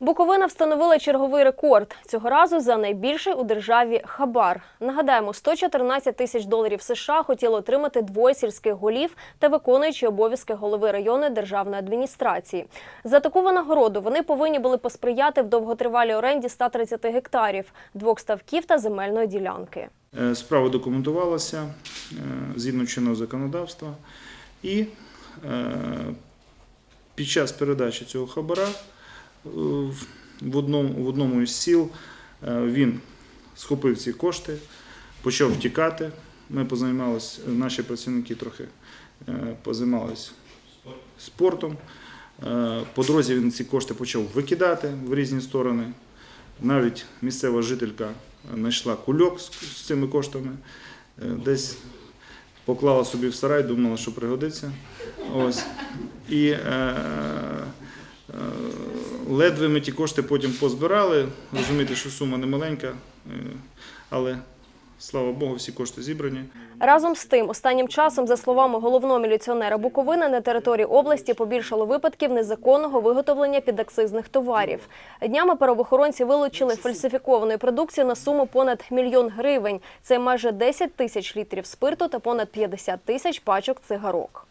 Буковина встановила черговий рекорд. Цього разу за найбільший у державі хабар. Нагадаємо, 114 тисяч доларів США хотіли отримати двоє сільських голів та виконуючі обов'язки голови районної державної адміністрації. За таку винагороду вони повинні були посприяти в довготривалій оренді 130 гектарів, двох ставків та земельної ділянки. Е, Справа документувалася е, згідно чинного законодавства, і е, під час передачі цього хабара в- одному, в одному із сіл е, він схопив ці кошти, почав втікати. Ми позаймалися, наші працівники трохи е, позаймалися спортом. Е, По дорозі він ці кошти почав викидати в різні сторони. Навіть місцева жителька знайшла кульок з, цими коштами, десь поклала собі в сарай, думала, що пригодиться. Ось. І ледве ми ті кошти потім позбирали. Розумієте, що сума не маленька, е, але слава Богу, всі кошти зібрані. Разом з тим, останнім часом, за словами головного міліціонера Буковини, на території області побільшало випадків незаконного виготовлення підакцизних товарів. Днями правоохоронці вилучили фальсифікованої продукції на суму понад мільйон гривень. Це майже 10 тисяч літрів спирту та понад 50 тисяч пачок цигарок.